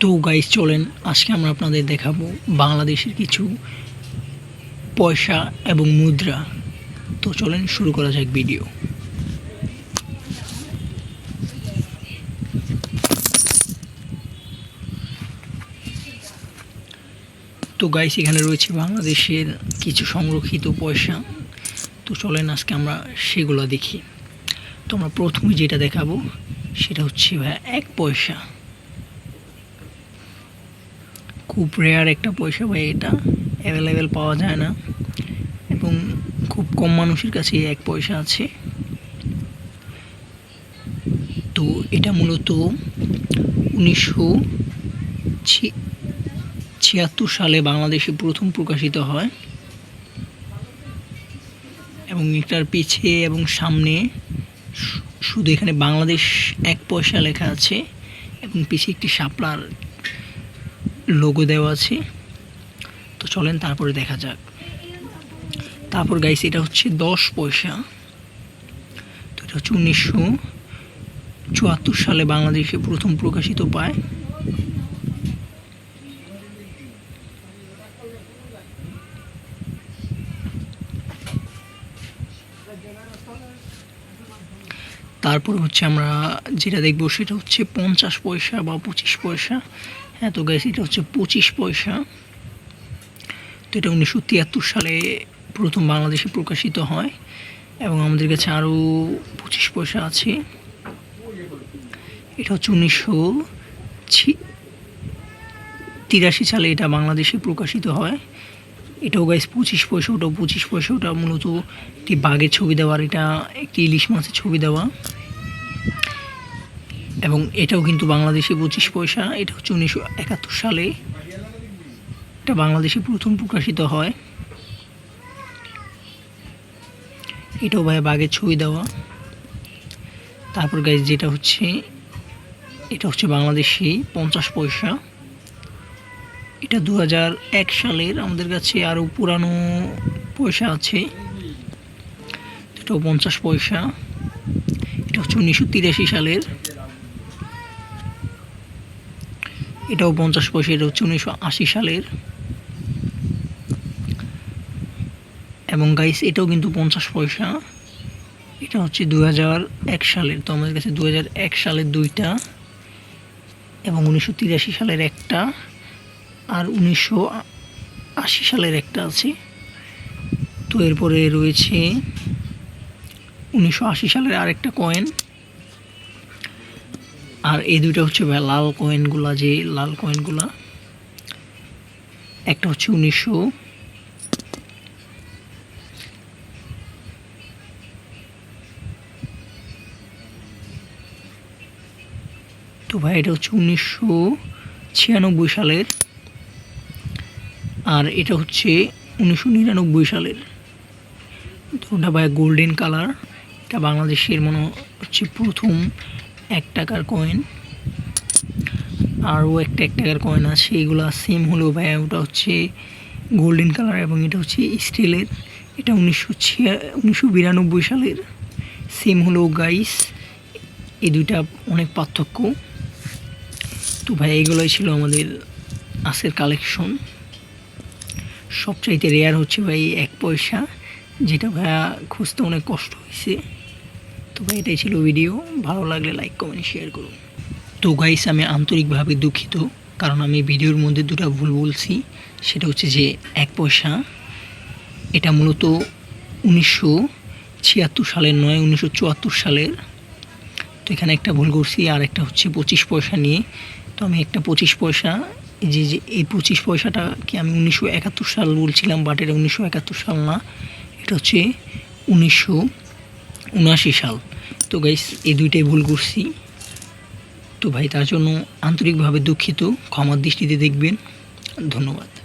তো গাইস চলেন, আজকে আমরা আপনাদের দেখাবো বাংলাদেশের কিছু পয়সা এবং মুদ্রা। তো চলেন, শুরু করা যাক ভিডিও তো গাইস এখানে রয়েছে বাংলাদেশের কিছু সংরক্ষিত পয়সা। তো চলেন, আজকে আমরা সেগুলো দেখি। তো আমরা প্রথমে যেটা দেখাবো, সেটা হচ্ছে ভাই এক পয়সা। খুব রেয়ার একটা পয়সা ভাই এটা। অ্যাভেলেবেল পাওয়া যায় না। এবং খুব কম মানুষের কাছে এক পয়সা আছে। তো এটা মূলত উনিশশো ছিয়াত্তর সালে বাংলাদেশে প্রথম প্রকাশিত হয়। এবং এটার পিছে এবং সামনে শুধু এখানে বাংলাদেশ এক পয়সা লেখা আছে। এবং পিছে একটি শাপলার লোগো দেওয়া আছে। তো চলেন তারপরে দেখা যাক। তারপর গাইস এটা হচ্ছে দশ পয়সা। তো এটা হচ্ছে উনিশশো চুয়াত্তর সালে বাংলাদেশে প্রথম প্রকাশিত পায়। তারপর হচ্ছে আমরা যেটা দেখব সেটা হচ্ছে পঞ্চাশ পয়সা বা পঁচিশ পয়সা। হ্যাঁ তো গাইস এটা হচ্ছে পঁচিশ পয়সা। তো এটা উনিশশো তিয়াত্তর সালে প্রথম বাংলাদেশে প্রকাশিত হয় এবং আমাদের কাছে আরও পঁচিশ পয়সা আছে। এটা হচ্ছে উনিশশো তিরাশি সালে এটা বাংলাদেশে প্রকাশিত হয়। এটাও গাইস পঁচিশ পয়সা, ওটাও পঁচিশ পয়সা, ওটা মূলত একটি বাঘের ছবি দেওয়ার, এটা একটি ইলিশ মাছের ছবি দেওয়া। এবং এটাও কিন্তু বাংলাদেশে পঁচিশ পয়সা, এটা হচ্ছে উনিশশো একাত্তর সালে। এটা বাংলাদেশে প্রথম প্রকাশিত হয়। এটাও ভাই বাঘের ছবি দেওয়া। তারপর গাইজ যেটা হচ্ছে, এটা হচ্ছে বাংলাদেশি পঞ্চাশ পয়সা। এটা দু এক সালের, আমাদের কাছে আরও পুরানো পয়সা আছে। এটাও পঞ্চাশ পয়সা। এটা হচ্ছে উনিশশো তিরাশি সালের। এটাও পঞ্চাশ পয়সা এটা হচ্ছে উনিশশো আশি সালের। এবং গাইস এটাও কিন্তু পঞ্চাশ পয়সা। এটা হচ্ছে দু এক সালের, তো আমাদের কাছে দু এক সালের দুইটা এবং উনিশশো তিরাশি সালের একটা আর উনিশশো আশি সালের একটা আছে। তো এরপরে রয়েছে উনিশশো আশি সালের আরেকটা কয়েন আর এই দুইটা হচ্ছে ভাই লাল কয়েনগুলা যে লাল কয়েনগুলা একটা হচ্ছে উনিশশো তো ভাই এটা হচ্ছে উনিশশো ছিয়ানব্বই সালের। আর এটা হচ্ছে উনিশশো নিরানব্বই সালের। তো ওটা ভাই গোল্ডেন কালার এটা বাংলাদেশের মনে হচ্ছে প্রথম এক টাকার কয়েন আরও একটা এক টাকার কয়েন আছে। এগুলো সেম হলেও ভাই ওটা হচ্ছে গোল্ডেন কালার এবং এটা হচ্ছে স্টিলের এটা উনিশশো ছিয়া, উনিশশো বিরানব্বই সালের। সেম হলেও গাইস এই দুইটা অনেক পার্থক্য। তো ভাই এগুলোই ছিল আমাদের আজকের কালেকশন সবচাইতে রেয়ার হচ্ছে ভাই এক পয়সা, যেটা ভাইয়া খুঁজতে অনেক কষ্ট হয়েছে। তো ভাই এটাই ছিল ভিডিও ভালো লাগলে লাইক কমেন্ট শেয়ার করুন। তো গাইস আমি আন্তরিকভাবে দুঃখিত, কারণ আমি ভিডিওর মধ্যে দুটো ভুল বলছি। সেটা হচ্ছে যে, এক পয়সা, এটা মূলত উনিশশো ছিয়াত্তর সালের নয়, উনিশশো চুয়াত্তর সালের। তো এখানে একটা ভুল করছি, আর একটা হচ্ছে পঁচিশ পয়সা নিয়ে। তো আমি একটা পঁচিশ পয়সা যে যে, এই পঁচিশ পয়সাটাকে আমি উনিশশো একাত্তর সাল বলছিলাম বাট এটা উনিশশো একাত্তর সাল না, এটা হচ্ছে উনিশশো উনআশি সাল। তো গাইস এই দুইটাই ভুল করছি। তো ভাই, তার জন্য আন্তরিকভাবে দুঃখিত। ক্ষমার দৃষ্টিতে দেখবেন। ধন্যবাদ।